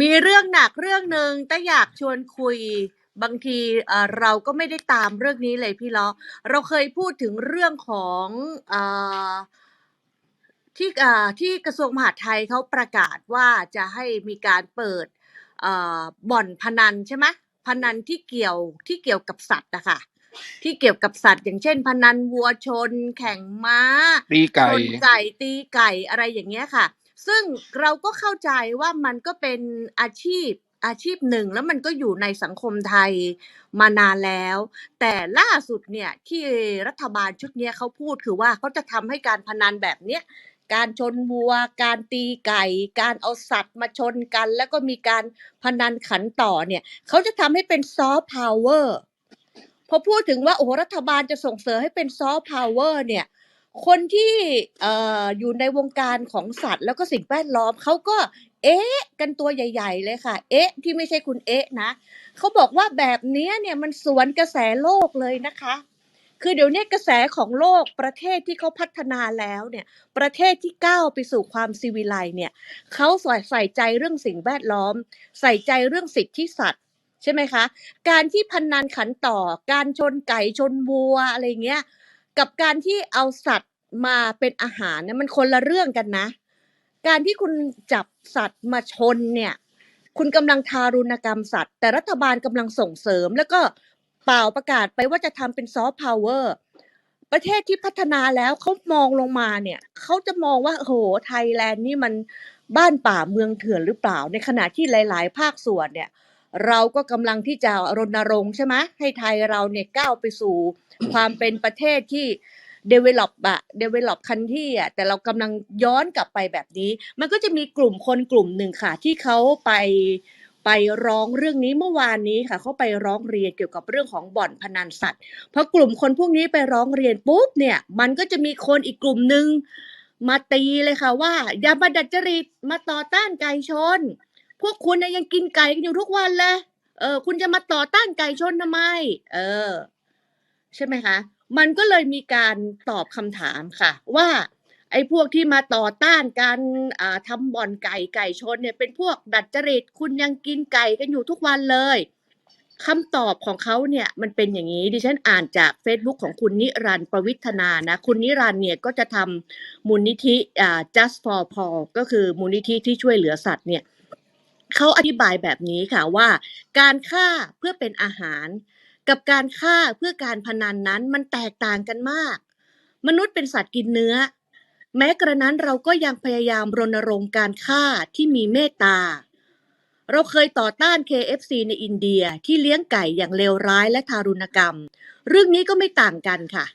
มีเรื่องหนักเรื่องหนึ่งแต่อยากชวนคุยบางทีเอ่อเราก็ไม่ได้ตามเรื่องนี้เลยพี่ล้อ เราเคยพูดถึงเรื่องของเอ่อ ที่เอ่อที่กระทรวงมหาดไทยเขาประกาศว่าจะให้มีการเปิดเอ่อบ่อนพนันใช่ไหมพนันที่เกี่ยวที่เกี่ยวกับสัตว์นะคะที่เกี่ยวกับสัตว์ อย่างเช่น พนันวัวชน แข่งม้า ตีไก่ ชนไก่ตีไก่อะไรอย่างเงี้ยค่ะ ซึ่งเราก็เข้าใจว่ามันก็เป็นอาชีพอาชีพหนึ่งแล้วมันก็อยู่ในสังคมไทยมานานแล้ว แต่ล่าสุดเนี่ยที่รัฐบาลชุดเนี้ยเขาพูดคือว่าเขาจะทำให้การพนันแบบเนี้ยการชนวัว การตีไก่ การเอาสัตว์มาชนกัน แล้วก็มีการพนันขันต่อเนี่ยเขาจะทำให้เป็นซอฟต์พาวเวอร์พอพูดถึงว่าโอ้รัฐบาลจะส่งเสริมให้เป็นซอฟต์พาวเวอร์เนี่ย คนที่ออยู่ในวงการของสัตว์ แล้วก็สิ่งแวดล้อมเขาก็เอ๊ะกันตัวใหญ่ ๆ เลยค่ะ เอ๊ะ ที่ไม่ใช่คุณเอ๊ะนะเขาบอกว่าแบบเนี้ยเนี่ยมันสวนกระแสโลกเลยนะคะ คือเดี๋ยวนี้กระแสของโลกประเทศที่เขาพัฒนาแล้วเนี่ย ประเทศที่ก้าวไปสู่ความซีวิไลเนี่ยเขาใส่ใส่ใจเรื่องสิ่งแวดล้อม ใส่ใจเรื่องสิทธิสัตว์ใช่ไหมคะ การที่พันนันขันต่อ การชนไก่ชนวัวอะไรเงี้ย กับการที่เอาสัตว์มาเป็นอาหารเนี่ยมันคนละเรื่องกันนะ การที่คุณจับสัตว์มาชนเนี่ย คุณกำลังทารุณกรรมสัตว์ แต่รัฐบาลกำลังส่งเสริม แล้วก็เปล่าประกาศไปว่าจะทำเป็นซอฟต์พาวเวอร์ประเทศที่พัฒนาแล้วเขามองลงมาเนี่ยเขาจะมองว่าโอ้โหไทยแลนด์นี่มันบ้านป่าเมืองเถื่อนหรือเปล่า ในขณะที่หลาย ๆ ภาคส่วนเนี่ย เราก็กำลังที่จะรณรงค์ใช่ไหมให้ไทยเราเนี่ยก้าวไปสู่ความเป็นประเทศที่ develop อะ develop country อะแต่เรากำลังย้อนกลับไปแบบนี้ มันก็จะมีกลุ่มคนกลุ่มหนึ่งค่ะ ที่เขาไปไปร้องเรื่องนี้เมื่อวานนี้ค่ะเขาไปร้องเรียนเกี่ยวกับเรื่องของบ่อนพนันสัตว์พอกลุ่มคนพวกนี้ไปร้องเรียนปุ๊บเนี่ยมันก็จะมีคนอีกกลุ่มหนึ่งมาตีเลยค่ะว่าอย่ามาดัดจริตมาต่อต้านไก่ชน พวกคุณนะยังกินไก่กันอยู่ทุกวันเลยเออ คุณจะมาต่อต้านไก่ชนทำไม เออ ใช่ไหมคะ มันก็เลยมีการตอบคำถามค่ะ ว่า ไอ้พวกที่มาต่อต้านการทำบ่อนไก่ไก่ชนเนี่ย เป็นพวกดัดจริตคุณยังกินไก่กันอยู่ทุกวันเลยคำตอบของเขาเนี่ยมันเป็นอย่างนี้ ดิฉันอ่านจาก Facebook ของคุณนิรันต์ประวิทนานะ คุณนิรันต์เนี่ยก็จะทำมูลนิธิอ่า just for Paul ก็คือมูลนิธิที่ช่วยเหลือสัตว์เนี่ย เขาอธิบายแบบนี้ค่ะว่า การฆ่าเพื่อเป็นอาหาร กับการฆ่าเพื่อการพนันนั้นมันแตกต่างกันมาก มนุษย์เป็นสัตว์กินเนื้อ แม้กระนั้นเราก็ยังพยายามรณรงค์การฆ่าที่มีเมตตา เราเคยต่อต้าน KFC ในอินเดียที่เลี้ยงไก่อย่างเลวร้ายและทารุณกรรม เรื่องนี้ก็ไม่ต่างกันค่ะ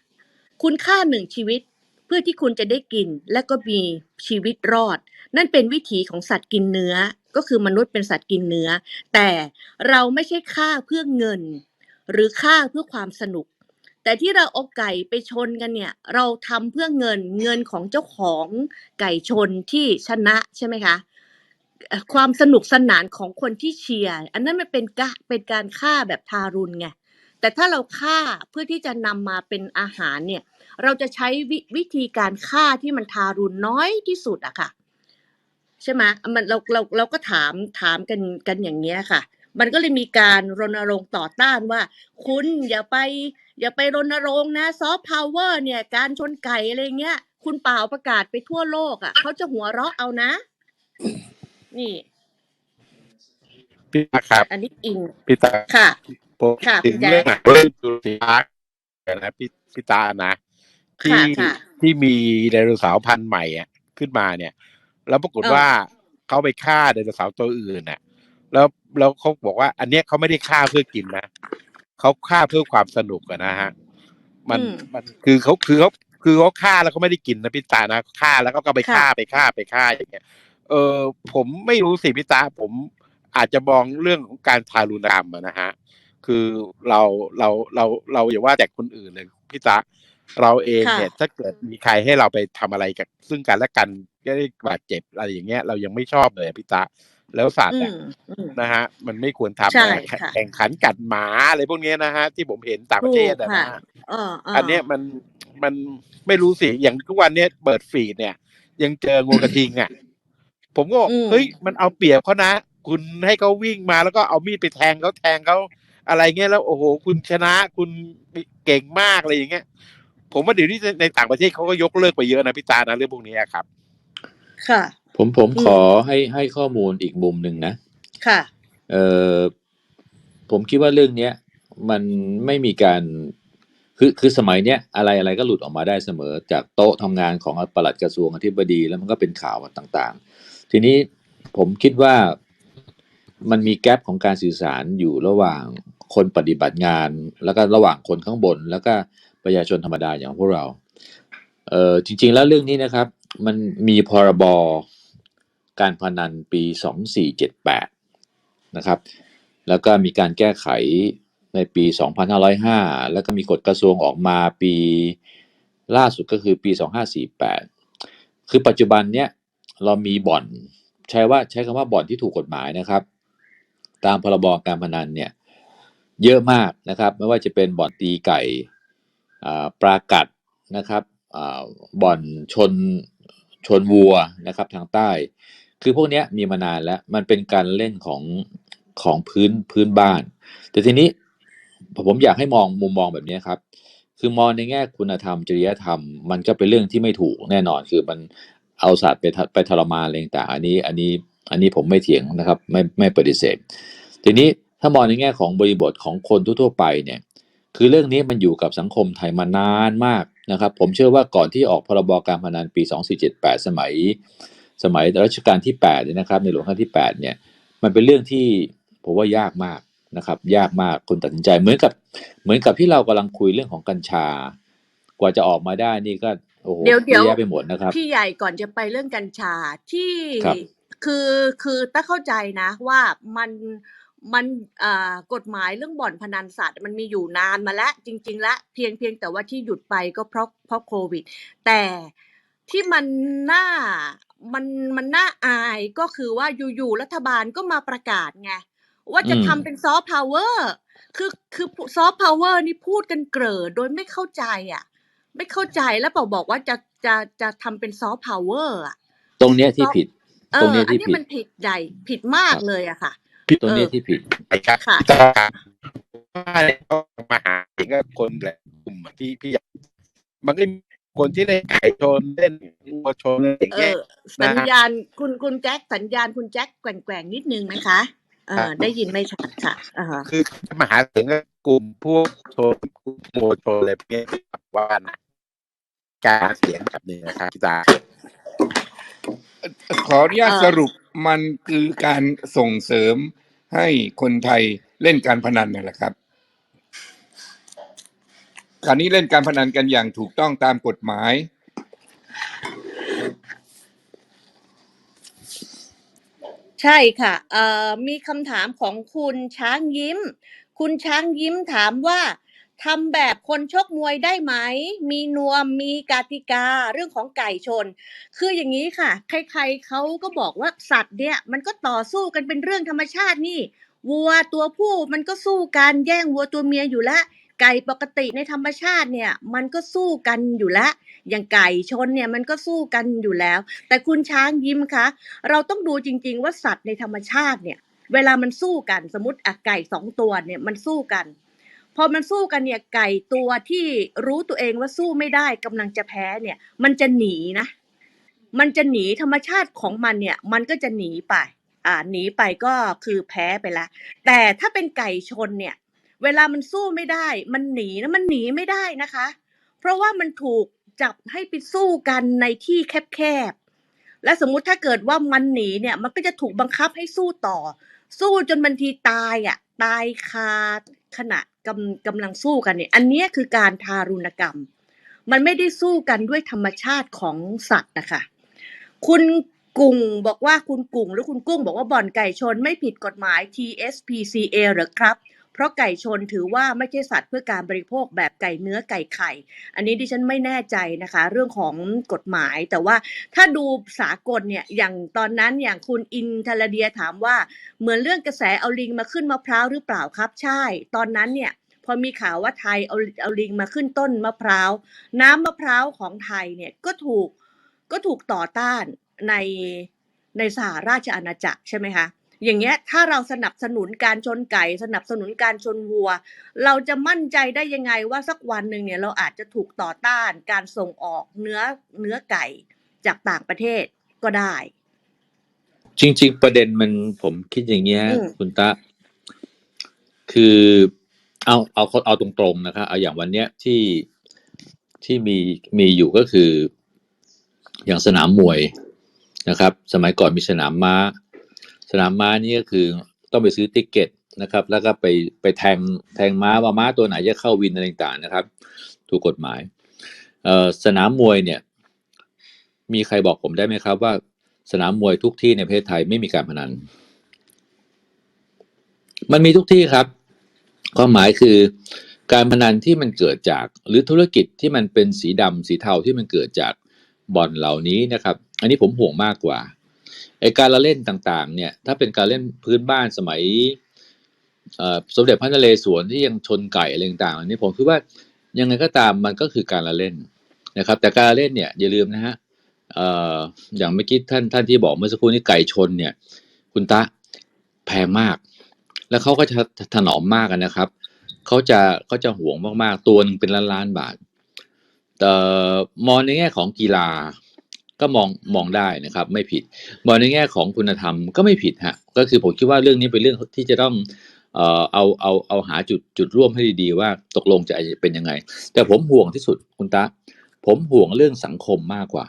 คุณฆ่าหนึ่งชีวิตเพื่อที่คุณจะได้กินและก็มีชีวิตรอด นั่นเป็นวิถีของสัตว์กินเนื้อ ก็คือมนุษย์เป็นสัตว์กินเนื้อ แต่เราไม่ใช่ฆ่าเพื่อเงิน หรือฆ่าเพื่อความสนุก แต่ที่เราเอาไก่ไปชนกันเนี่ย เราทำเพื่อเงินเงินของเจ้าของไก่ชนที่ชนะใช่ไหมคะความสนุกสนานของคนที่เชียร์อันนั้นมันเป็นกะเป็นการฆ่าแบบทารุณไงแต่ถ้าเราฆ่าเพื่อที่จะนำมาเป็นอาหารเนี่ย เราจะใช้วิวิธีการฆ่าที่มันทารุณน้อยที่สุดอะค่ะ ใช่ไหมมันเราเราเราก็ถามถามกันกันอย่างเงี้ยค่ะ มันก็เลยมีการรณรงค์ต่อต้านว่า คุณอย่าไป อย่าไปรณรงค์นะซอฟต์พาวเวอร์เนี่ย การชนไก่อะไรเงี้ย คุณเปล่าประกาศไปทั่วโลกอะ่ะเขาจะหัวเราะเอานะ นี่พี่ตาครับอันนี้อิงพี่ตาค่ะผมค่ะถึคุงณแจ๊คเรื่องหนังเรื่องจูราสสิพาร์คนะพี่พี่ตานะที่ค่ะค่ะที่มีไดโนเสาร์พันธุ์ใหม่อะขึ้นมาเนี่ย แล้วปรากฏเออว่าเขาไปฆ่าไดโนเสาร์ตัวอื่นน่ะ แล้วแล้วเขาบอกว่า อันเนี้ยเขาไม่ได้ฆ่าเพื่อกินนะเขาฆ่าเพื่อความสนุกอะนะฮะ มันอืมมันคือเขาคือเขาคือเขาฆ่าแล้วเขาไม่ได้กินนะพี่ตานะฆ่าแล้วก็ก็ไปค่ะฆ่าไปฆ่าไปฆ่าอย่างเงี้ย เออผมไม่รู้สิพี่ตาผมอาจจะมองเรื่องของการทารุณกรรมอะนะฮะ คือเราเราเราเราอย่าว่าแต่คนอื่นเลยพี่ตา เราเองค่ะเนี่ยถ้าเกิดมีใครให้เราไปทำอะไรกับ ซึ่งกันและกันก็ได้บาดเจ็บอะไรอย่างเงี้ย เรายังไม่ชอบเลยอะพี่ตาแล้วสัตว์อือะมอืมนะฮะ มันไม่ควรทำใช่นะค่ะแข่งขันกัดหมาอะไรพวกเนี้ยนะฮะ ที่ผมเห็นต่างประเทศอะถูกค่ะนะฮะเออเอออันเนี้ยมันมันไม่รู้สิ อย่างทุกวันเนี้ยเปิดฟีดเนี่ย ยังเจองูกระทิงอะ ผมก็บอกอืมเฮ้ยมันเอาเปรียบเขานะ คุณให้เขาวิ่งมาแล้วก็เอามีดไปแทงเขาแทงเขาอะไรเงี้ยแล้ว โอ้โห คุณชนะคุณเก่งมากอะไรอย่างเงี้ย ผมว่าเดี๋ยวนี้ในต่างประเทศเขาก็ยกเลิกไปเยอะนะพี่ตานะเรื่องพวกนี้ครับ ค่ะ ผมผมอืมขอให้ให้ข้อมูลอีกมุมหนึ่งนะค่ะ เออผมคิดว่าเรื่องเนี้ย มันไม่มีการคือคือสมัยเนี้ยอะไรอะไรก็หลุดออกมาได้เสมอ จากโต๊ะทำงานของปลัดกระทรวงอธิบดีแล้วมันก็เป็นข่าวต่างๆ ทีนี้ผมคิดว่ามันมีแกลบของการสื่อสารอยู่ระหว่างคนปฏิบัติงาน แล้วก็ระหว่างคนข้างบน แล้วก็ ประชาชนธรรมดาอย่างพวกเราเออจริง ๆ แล้วเรื่องนี้นะครับ มันมีพรบการพนันปี2478นะครับ แล้วก็มีการแก้ไขในปี2505แล้วก็มีกฎกระทรวงออกมาปีล่าสุดก็คือปี2548คือปัจจุบันเนี้ยเรามีบ่อนใช้ว่าใช้คำว่าบ่อนที่ถูกกฎหมายนะครับ ตามพรบการพนันเนี่ยเยอะมากนะครับ ไม่ว่าจะเป็นบ่อนตีไก่ ปลากัดนะครับบ่อนชนชนวัวนะครับทางใต้ คือพวกนี้มีมานานแล้วมันเป็นการเล่นของของพื้นพื้นบ้าน แต่ทีนี้ผมอยากให้มองมุมมองแบบนี้ครับ คือมองในแง่คุณธรรมจริยธรรม มันก็เป็นเรื่องที่ไม่ถูกแน่นอนคือมันเอาสัตว์ไปทะไปทรมานอะไรต่างอันนี้อันนี้อันนี้ผมไม่เถียงนะครับไม่ไม่ปฏิเสธ ทีนี้ถ้ามองในแง่ของบริบทของคนทั่วๆไปเนี่ย คือเรื่องนี้มันอยู่กับสังคมไทยมานานมากนะครับ ผมเชื่อว่าก่อนที่ออกพรบการพนันปี 2478 สมัย สมัยรัชกาลที่8เนี่ยนะครับ ในหลวงรัชกาลที่8เนี่ยมันเป็นเรื่องที่ผมว่ายากมากนะครับ ยากมากคนตัดสินใจเหมือนกับ เหมือนกับที่เรากำลังคุยเรื่องของกัญชา กว่าจะออกมาได้นี่ก็โอ้โหเดี๋ยวเดี๋ยวเยอะแยะไปหมดนะครับพี่ใหญ่ก่อนจะไปเรื่องกัญชาที่ครับคือคือต้าเข้าใจนะว่ามัน มันอ่ากฎหมายเรื่องบ่อนพนันสัตว์ มันมีอยู่นานมาแล้ว จริง ๆ แล้วเพียงเพียงแต่ว่าที่หยุดไปก็เพราะเพราะโควิด แต่ที่มันน่ามันมันน่าอายก็คือว่าอยู่ๆรัฐบาลก็มาประกาศไงว่าจะอืมทำเป็นซอฟต์พาวเวอร์คือคือซอฟต์พาวเวอร์นี่พูดกันเกร่อโดยไม่เข้าใจอะ ไม่เข้าใจแล้วบอกบอกว่าจะจะจะทำเป็นซอฟต์พาวเวอร์อะตรงเนี้ยที่ผิดเอตรงอเนี้ยอันที่นี้ผิดมันผิดใหญ่ผิดมากครับเลยอะค่ะ ตรงเนี้ยเออที่ผิดไปครับค่ะพี่ตาว่าเขามาหาเองก็คนแหละกลุ่มที่พี่อยากมันก็มีคนที่เล่นไก่ชนเล่นวัวชนอะไรอย่างเอเงี้ยอสัญญาณคุณคุณแจ็คสัญญาณคุณแจ็คแกว่งๆนิดนึงไหมคะเอครัอบได้ยินไม่ชัดค่ะอ่าฮะคือมาหาเสียงก็กลุ่มพวกชนกลุ่มวัวชนอะไรพวกเนี้ยว่านะการหาเสียงแบบนี้นะครับพี่ตา ขออนุญาตเอ่อสรุปมันคือการส่งเสริมให้คนไทยเล่นการพนันนั่นแหละครับคราวนี้เล่นการพนันกันอย่างถูกต้องตามกฎหมาย ใช่ค่ะเอ่อมีคำถามของคุณช้างยิ้ม คุณช้างยิ้มถามว่า ทำแบบคนชกมวยได้ไหม มีนวม มีกติกาเรื่องของไก่ชน คืออย่างนี้ค่ะ ใครๆเขาก็บอกว่าสัตว์เนี่ย มันก็ต่อสู้กันเป็นเรื่องธรรมชาตินี่ วัวตัวผู้มันก็สู้กันแย่งวัวตัวเมียอยู่แล้วไก่ปกติในธรรมชาติเนี่ยมันก็สู้กันอยู่แล้ว อย่างไก่ชนเนี่ยมันก็สู้กันอยู่แล้ว แต่คุณช้างยิ้มคะ เราต้องดูจริง ๆ ว่าสัตว์ในธรรมชาติเนี่ย เวลามันสู้กันสมมติอะไก่สองตัวเนี่ยมันสู้กัน พอมันสู้กันเนี่ยไก่ตัวที่รู้ตัวเองว่าสู้ไม่ได้กำลังจะแพ้เนี่ย มันจะหนีนะ มันจะหนีธรรมชาติของมันเนี่ย มันก็จะหนีไป อ่าหนีไปก็คือแพ้ไปละแต่ถ้าเป็นไก่ชนเนี่ย เวลามันสู้ไม่ได้ มันหนีนะมันหนีไม่ได้นะคะ เพราะว่ามันถูกจับให้ไปสู้กันในที่แคบๆและสมมุติถ้าเกิดว่ามันหนีเนี่ย มันก็จะถูกบังคับให้สู้ต่อ สู้จนบางทีตายอะตายคาขณะ กำกำลังสู้กันเนี่ย อันนี้คือการทารุณกรรม มันไม่ได้สู้กันด้วยธรรมชาติของสัตว์นะคะ คุณกุ่งบอกว่าคุณกุ่งหรือคุณกุ้งบอกว่าบ่อนไก่ชนไม่ผิดกฎหมาย TSPCA เหรอครับ ราะไก่ชนถือว่าไม่ใช่สัตว์เพื่อการบริโภคแบบไก่เนื้อไก่ไข่ อันนี้ดิฉันไม่แน่ใจนะคะ เรื่องของกฎหมาย แต่ว่าถ้าดูสากลเนี่ยอย่างตอนนั้นอย่างคุณอินทรเดียถามว่าเหมือนเรื่องกระแสเอาลิงมาขึ้นมะพร้าวหรือเปล่าครับใช่ ตอนนั้นเนี่ยพอมีข่าวว่าไทยเอาเอาลิงมาขึ้นต้นมะพร้าว น้ำมะพร้าวของไทยเนี่ยก็ถูกก็ถูกต่อต้านในในสหราชอาณาจักรใช่ไหมคะ อย่างเงี้ยถ้าเราสนับสนุนการชนไก่ สนับสนุนการชนวัว เราจะมั่นใจได้ยังไงว่าสักวันหนึ่งเนี่ยเราอาจจะถูกต่อต้านการส่งออกเนื้อเนื้อไก่จากต่างประเทศก็ได้ จริง ๆ ประเด็นมันผมคิดอย่างเงี้ยอืมคุณตะ คือเอาเอาเอาตรงๆนะครับเอาอย่างวันเนี้ยที่ที่มีมีอยู่ก็คือ อย่างสนามมวยนะครับ สมัยก่อนมีสนามม้า สนามม้านี่ก็คือต้องไปซื้อติ๊กเก็ตนะครับ แล้วก็ไปไปแทงแทงม้าว่าม้าตัวไหนจะเข้าวินอะไรต่างๆนะครับ ถูกกฎหมายเอ่อสนามมวยเนี่ย มีใครบอกผมได้ไหมครับ ว่าสนามมวยทุกที่ในประเทศไทยไม่มีการพนัน มันมีทุกที่ครับ ความหมายคือการพนันที่มันเกิดจากหรือธุรกิจที่มันเป็นสีดำสีเทาที่มันเกิดจากบ่อนเหล่านี้นะครับ อันนี้ผมห่วงมากกว่า ไอการละเล่นต่างๆ เนี่ย ถ้าเป็นการเล่นพื้นบ้านสมัยสมเด็จพระนเรศวรที่ยังชนไก่อะไรต่างๆอันนี้ผมคิดว่ายังไงก็ตามมันก็คือการละเล่นนะครับ แต่การละเล่นเนี่ยอย่าลืมนะฮะอย่างเมื่อกี้ท่านท่านที่บอกเมื่อสักครู่นี้ไก่ชนเนี่ย คุณตะแพงมาก แล้วเขาก็จะถนอมมากนะครับเขาจะเขาจะห่วงมากๆ ตัวหนึงเป็นล้านล้านบาทแต่มองในแง่ของกีฬา ก็มองมองได้นะครับ ไม่ผิดมองในแง่ของคุณธรรมก็ไม่ผิดฮะก็คือผมคิดว่าเรื่องนี้เป็นเรื่องที่จะต้องเอ่อเอาเอาเอาหาจุดจุดร่วมให้ดีๆว่าตกลงจะเป็นยังไง แต่ผมห่วงที่สุดคุณตาผมห่วงเรื่องสังคมมากกว่า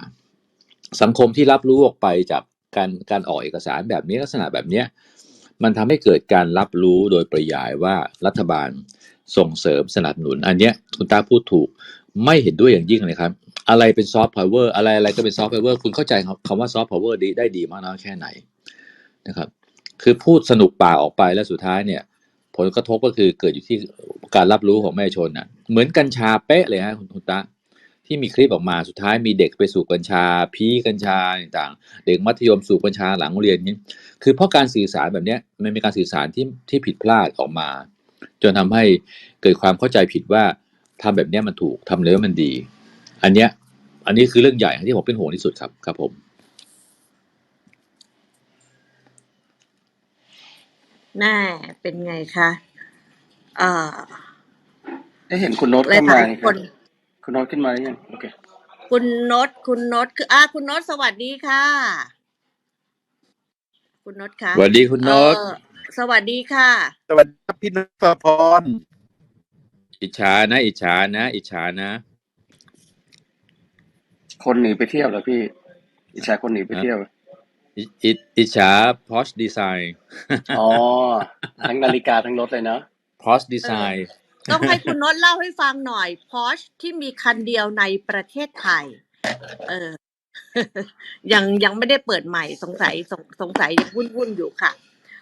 สังคมที่รับรู้ออกไปจากการการออกเอกสารแบบนี้ลักษณะแบบเนี้ยมันทำให้เกิดการรับรู้โดยปริยายว่ารัฐบาลส่งเสริมสนับสนุน อันเนี้ยคุณตาพูดถูกไม่เห็นด้วยอย่างยิ่งเลยครับ อะไรเป็นซอฟต์พาวเวอร์อะไรอะไรก็เป็นซอฟต์พาวเวอร์คุณเข้าใจคำว่าซอฟต์พาวเวอร์ได้ดีมากน้อยแค่ไหนนะครับ คือพูดสนุกปากออกไปแล้วสุดท้ายเนี่ย ผลกระทบก็คือเกิดอยู่ที่การรับรู้ของแม่ชนน่ะ เหมือนกัญชาเป๊ะเลยฮะคุณคุตาที่มีคลิปออกมาสุดท้ายมีเด็กไปสูบกัญชา พีกัญชาต่างๆ เด็กมัธยมสูบกัญชาหลังเรียนนี้คือเพราะการสื่อสารแบบเนี้ยมันมีการสื่อสารที่ที่ผิดพลาดออกมา จนทำให้เกิดความเข้าใจผิดว่าทำแบบเนี้ยมันถูกทำเลยว่ามันดี อันเนี้ย อันนี้คือเรื่องใหญ่ที่ผมเป็นห่วงที่สุดครับครับผมแน่เป็นไงคะอ่าได้เห็นคุณโน้ตหลาเข้ายมาหลายนี่คครับนคุณโน้ตขึ้นมาหรือยังโอเคคุณโนตคุณโนตคืออ่าคุณโนตสวัสดีค่ะ คุณโนตคะสวัสดีคุณเอโน้ตอสวัสดีค่ะ สวัสดีครับพี่นพพร อิจฉานะ อิจฉานะ อิจฉานะ คนหนีไปเที่ยวเหรอพี่ อิจฉาคนหนีไปเที่ยวอิอิอิจฉาพอชดีไซน์อ๋อทั้งนาฬิกาทั้งรถเลยเนาะพอชดีไซน์ต้องให้คุณโนตเล่าให้ฟังหน่อยพอชที่มีคันเดียวในประเทศไทย เออ ยังยังไม่ได้เปิดใหม่สงสัยสงสงสัยยังวุ่นวุ่นๆอยู่ค่ะ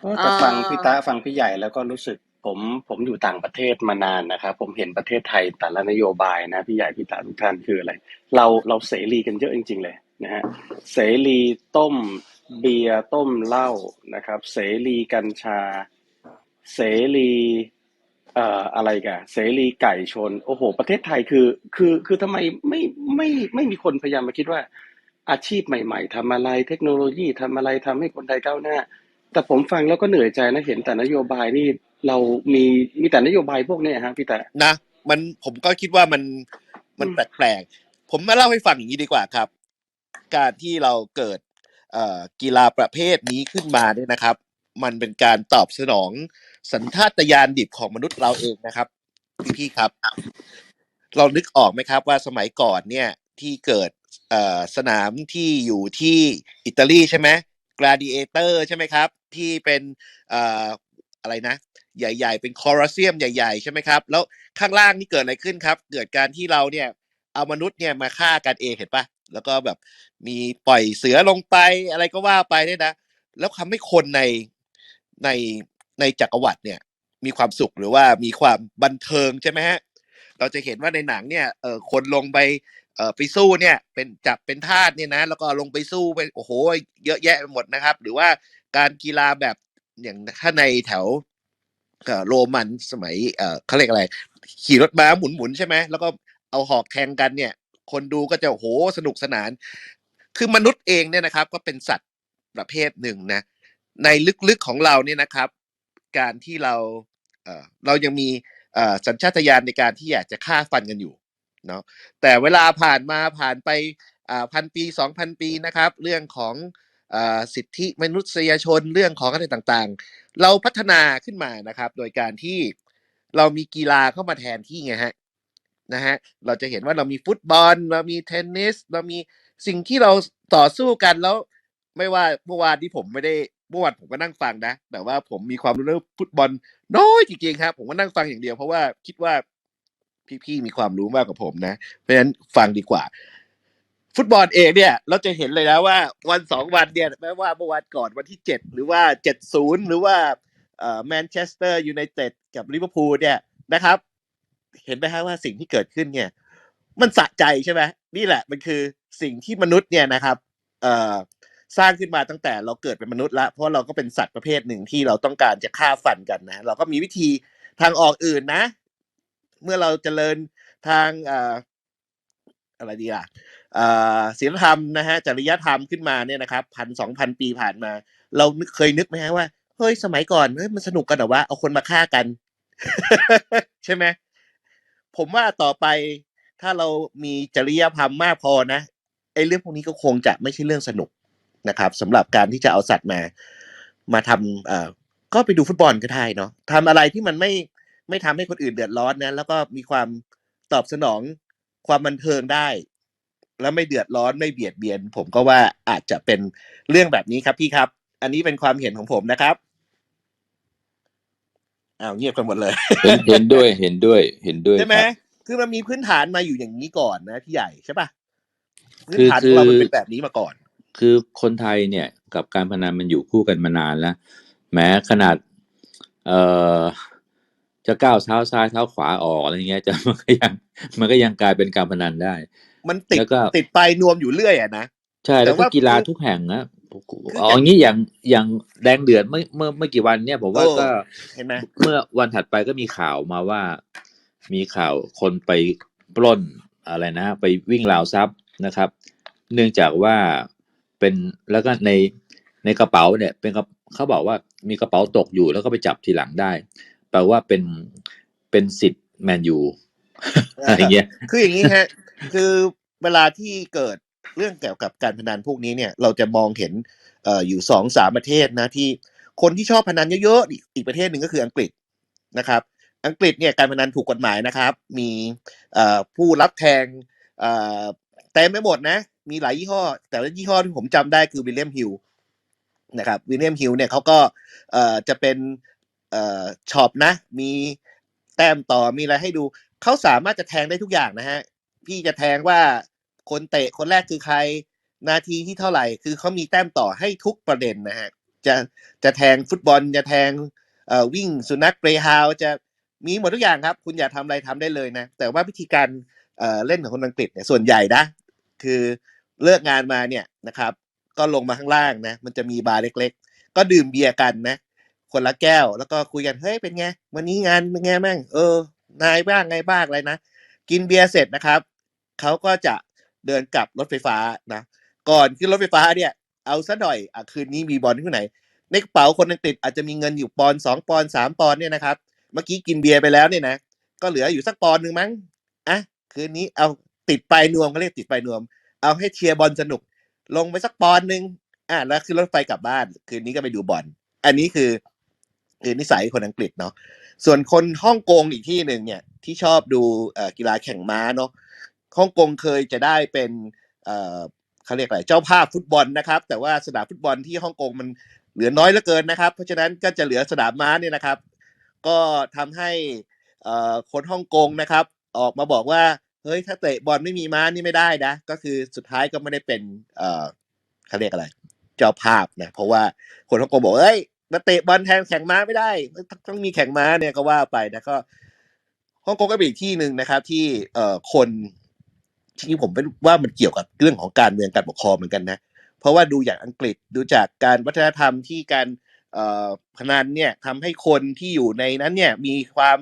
ก็เอ่อฟังพี่ตาฟังพี่ใหญ่แล้วก็รู้สึก ผมผมอยู่ต่างประเทศมานานนะครับ ผมเห็นประเทศไทยแต่ละนโยบายนะพี่ใหญ่พี่ตาทุกท่านคืออะไร เราเราเสรีกันเยอะจริง ๆ เลยนะฮะเสรีต้มเบียร์ต้มเหล้านะครับ เสรีกัญชา เสรีเอ่ออะไรกันเสรีไก่ชน โอ้โห ประเทศไทยคือ คือคือทำไมไม่ไม่ไม่มีคนพยายามมาคิดว่า อาชีพใหม่ ๆทำอะไรเทคโนโลยีทำอะไรทำให้คนไทยก้าวหน้า แต่ผมฟังแล้วก็เหนื่อยใจนะเห็นแต่นโยบายนี่ เรามีมีแต่นโยบายพวกเนี้ยฮะพี่แต่นะ มันผมก็คิดว่ามันมันอืมแปลกๆผมมาเล่าให้ฟังอย่างนี้ดีกว่าครับ การที่เราเกิดเอ่อกีฬาประเภทนี้ขึ้นมาเนี่ยนะครับ มันเป็นการตอบสนองสัญชาตญาณดิบของมนุษย์เราเองนะครับพี่ๆครับ เรานึกออกไหมครับว่าสมัยก่อนเนี่ยที่เกิดเอ่อสนามที่อยู่ที่อิตาลีใช่ไหม gladiator ใช่ไหมครับ ที่เป็นเอ่ออะไรนะ ใหญ่ ๆ เป็นคอรัสเซียมใหญ่ ๆ ใช่ไหมครับ แล้วข้างล่างนี่เกิดอะไรขึ้นครับ เกิดการที่เราเนี่ยเอามนุษย์เนี่ยมาฆ่ากันเองเห็นปะแล้วก็แบบมีปล่อยเสือลงไปอะไรก็ว่าไปเนี่ยนะ แล้วทำให้คนในในในจักรวรรดิเนี่ยมีความสุขหรือว่ามีความบันเทิงใช่ไหมฮะ เราจะเห็นว่าในหนังเนี่ยเออคนลงไปเออไปสู้เนี่ยเป็นจับเป็นทาสเนี่ยนะแล้วก็ลงไปสู้ไปโอ้โห เยอะแยะไปหมดนะครับ หรือว่าการกีฬาแบบอย่างถ้าในแถว โรมันสมัยเออเขาเรียกอะไร ขี่รถม้าหมุนๆใช่ไหมแล้วก็เอาหอกแทงกันเนี่ย คนดูก็จะโหสนุกสนาน คือมนุษย์เองเนี่ยนะครับ ก็เป็นสัตว์ประเภทหนึ่งนะ ในลึกๆของเราเนี่ยนะครับ การที่เราเออเรายังมีเออสัญชาตญาณในการที่อยากจะฆ่าฟันกันอยู่เนาะแต่เวลาผ่านมาผ่านไปอ่าพันปีสองพันปีนะครับ เรื่องของ สิทธิมนุษยชนเรื่องของอะไรต่างๆ เราพัฒนาขึ้นมานะครับ โดยการที่เรามีกีฬาเข้ามาแทนที่ไงฮะนะฮะเราจะเห็นว่าเรามีฟุตบอล เรามีเทนนิส เรามีสิ่งที่เราต่อสู้กันแล้ว ไม่ว่าเมื่อวานที่ผมไม่ได้เมื่อวานผมก็นั่งฟังนะ แต่ว่าผมมีความรู้เรื่องฟุตบอลน้อยจริงๆครับ ผมก็นั่งฟังอย่างเดียวเพราะว่าคิดว่าพี่ๆมีความรู้มากกว่าผมนะ เพราะฉะนั้นฟังดีกว่า ฟุตบอลเองเนี่ยเราจะเห็นเลยนะว่าวันสองวันเนี่ยแม้ว่าเมื่อวานก่อนวันที่เจ็ดหรือว่าเจ็ดศูนย์หรือว่าเอ่อแมนเชสเตอร์ยูไนเต็ดกับลิเวอร์พูลเนี่ยนะครับ เห็นไหมฮะว่าสิ่งที่เกิดขึ้นเนี่ย มันสะใจใช่ไหมนี่แหละมันคือสิ่งที่มนุษย์เนี่ยนะครับเอ่อสร้างขึ้นมาตั้งแต่เราเกิดเป็นมนุษย์ละเพราะเราก็เป็นสัตว์ประเภทหนึ่งที่เราต้องการจะฆ่าฟันกันนะ เราก็มีวิธีทางออกอื่นนะ เมื่อเราเจริญทางเอะไรดีล่ะเอ่อศีลธรรมนะฮะจริยธรรมขึ้นมาเนี่ยนะครับพันสองพันปีผ่านมา เราเคยนึกไหมฮะว่าเฮ้ยสมัยก่อนเฮ้ยมันสนุกกันเหรอวะเอาคนมาฆ่ากัน ใช่ไหมผมว่าต่อไปถ้าเรามีจริยธรรมมากพอนะไอ้เรื่องพวกนี้ก็คงจะไม่ใช่เรื่องสนุกนะครับสำหรับการที่จะเอาสัตว์มา มาทำเอ่อก็ไปดูฟุตบอลก็ได้เนาะทำอะไรที่มันไม่ไม่ทำให้คนอื่นเดือดร้อนนะแล้วก็มีความตอบสนอง ความบันเทิงได้ แล้วไม่เดือดร้อนไม่เบียดเบียน ผมก็ว่าอาจจะเป็นเรื่องแบบนี้ครับพี่ครับ อันนี้เป็นความเห็นของผมนะครับอ้าวเงียบกันหมดเลยเห็นเห็นด้วยเห็นด้วยเห็นด้วยใช่ไหมครับคือมันมีพื้นฐานมาอยู่อย่างนี้ก่อนนะพี่ใหญ่ใช่ปะพื้นคือฐานคืของอเรามันเป็นแบบนี้มาก่อน คือคนไทยเนี่ยกับการพนันมันอยู่คู่กันมานานแล้วแม้ขนาด เอ่อ จะก้าวเท้าซ้ายเท้าขวาออกอะไรเงี้ยจะมันก็ยังมันก็ยังกลายเป็นการพนันได้ มันติดแล้วก็ติดปลายนวมอยู่เรื่อยอะนะใช่แต่แล้วก็ว่ากีฬาคือทุกแห่งนะคือเอาอย่างงี้อย่างอย่างแดงเดือดเมื่อเมื่อไม่กี่วันเนี่ยผมว่าเออก็เห็นไหมเมื่อวันถัดไปก็มีข่าวมาว่า มีข่าวคนไปปล้นอะไรนะ ไปวิ่งราวทรัพย์นะครับ เนื่องจากว่าเป็นแล้วก็ในในกระเป๋าเนี่ย เป็นกระเขาบอกว่ามีกระเป๋าตกอยู่แล้วก็ไปจับทีหลังได้ แปลว่าเป็นเป็นสิทธิ์แมนยูอะไรเงี้ย คืออย่างนี้ฮะ คือเวลาที่เกิดเรื่องเกี่ยวกับการพนันพวกนี้เนี่ย เราจะมองเห็นเอ่ออยู่สองสามประเทศนะที่คนที่ชอบพนันเยอะๆอีกอีกประเทศหนึ่งก็คืออังกฤษนะครับ อังกฤษเนี่ยการพนันถูกกฎหมายนะครับ มีเอ่อผู้รับแทงเอ่อเต็มไม่หมดนะ มีหลายยี่ห้อ แต่ว่ายี่ห้อที่ผมจำได้คือวิลเลียมฮิลนะครับวิลเลียมฮิลเนี่ยเขาก็เอ่อจะเป็น เอ่อช็อปนะ มีแต้มต่อมีอะไรให้ดู เขาสามารถจะแทงได้ทุกอย่างนะฮะ พี่จะแทงว่าคนเตะคนแรกคือใคร นาทีที่เท่าไหร่ คือเขามีแต้มต่อให้ทุกประเด็นนะฮะ จะจะแทงฟุตบอลจะแทงเอ่อวิ่งสุนัขเกรฮาวจะมีหมดทุกอย่างครับ คุณอยากทำอะไรทำได้เลยนะ แต่ว่าวิธีการเอ่อเล่นของคนอังกฤษเนี่ยส่วนใหญ่นะ คือเลิกงานมาเนี่ยนะครับ ก็ลงมาข้างล่างนะ มันจะมีบาร์เล็ก ๆ ก็ดื่มเบียร์กันนะ คนละแก้ว แล้วก็คุยกันเฮ้ยเป็นไง วันนี้งานเป็นไงแม่งเออนายบ้างไงบ้างอะไรนะกินเบียร์เสร็จนะครับเขาก็จะเดินกลับรถไฟฟ้านะก่อนขึ้นรถไฟฟ้าเนี่ย เอาซะหน่อยอคืนนี้มีบอลที่ไหน ในกระเป๋าคนอังกฤษอาจจะมีเงินอยู่ปอนสองปอนสามปอนเนี่ยนะครับ เมื่อกี้กินเบียร์ไปแล้วเนี่ยนะก็เหลืออยู่สักปอนหนึ่งมั้งอะคืนนี้เอาติดไปนวมเขาเรียกติดไปนวม เอาให้เชียร์บอลสนุก ลงไปสักปอนหนึ่งอะแล้วขึ้นรถไฟกลับบ้าน คืนนี้ก็ไปดูบอลอันนี้คือ คือนิสัยคนอังกฤษเนาะส่วนคนฮ่องกงอีกที่หนึ่งเนี่ยที่ชอบดูกีฬาแข่งม้าเนาะฮ่องกงเคยจะได้เป็นเขาเรียกอะไรเจ้าภาพฟุตบอลนะครับ แต่ว่าสนามฟุตบอลที่ฮ่องกงมันเหลือน้อยเหลือเกินนะครับ เพราะฉะนั้นก็จะเหลือสนามม้าเนี่ยนะครับ ก็ทำให้คนฮ่องกงนะครับ ออกมาบอกว่าเฮ้ยถ้าเตะบอลไม่มีม้านี่ไม่ได้นะ ก็คือสุดท้ายก็ไม่ได้เป็นเอ่อเขาเรียกอะไร เจ้าภาพนะเพราะว่าคนฮ่องกงบอกเอ้ย มาเตะบอลแทนแข่งม้าไม่ได้ ต้องมีแข่งม้าเนี่ยก็ว่าไปนะก็ฮ่องกงก็เป็นอีกที่หนึ่งนะครับ ที่เอ่อคนที่ผมเป็นว่ามันเกี่ยวกับเรื่องของการเมืองการปกครองเหมือนกันนะ เพราะว่าดูอย่างอังกฤษดูจากการวัฒนธรรมที่การเอ่อพนันเนี่ยทำให้คนที่อยู่ในนั้นเนี่ยมีความ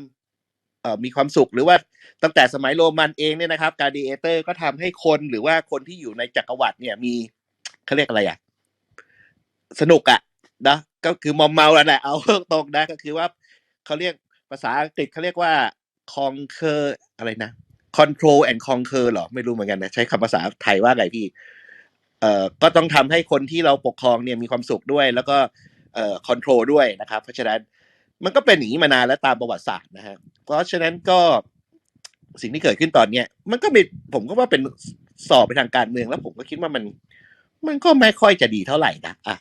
เอ่อมีความสุขหรือว่าตั้งแต่สมัยโรมันเองเนี่ยนะครับ การดีเอเตอร์ก็ทำให้คนหรือว่าคนที่อยู่ในจักรวรรดิเนี่ยมีเขาเรียกอะไรอะสนุกอะนะ ก็คือมอมเมาแล้วแหละเอาตรงนะก็คือว่าเขาเรียกภาษาอังกฤษเขาเรียกว่า conquer อะไรนะ control and conquer เหรอไม่รู้เหมือนกันนะใช้คำภาษาไทยว่าไงพี่เอ่อก็ต้องทำให้คนที่เราปกครองเนี่ยมีความสุขด้วย แล้วก็เอ่อ control ด้วยนะครับ เพราะฉะนั้นมันก็เป็นอย่างนี้มานานแล้วตามประวัติศาสตร์นะฮะเพราะฉะนั้นก็สิ่งที่เกิดขึ้นตอนเนี้ยมันก็มีผมก็ว่าเป็นสอบไปทางการเมืองแล้วผมก็คิดว่ามัน มันก็ไม่ค่อยจะดีเท่าไหร่นะอะ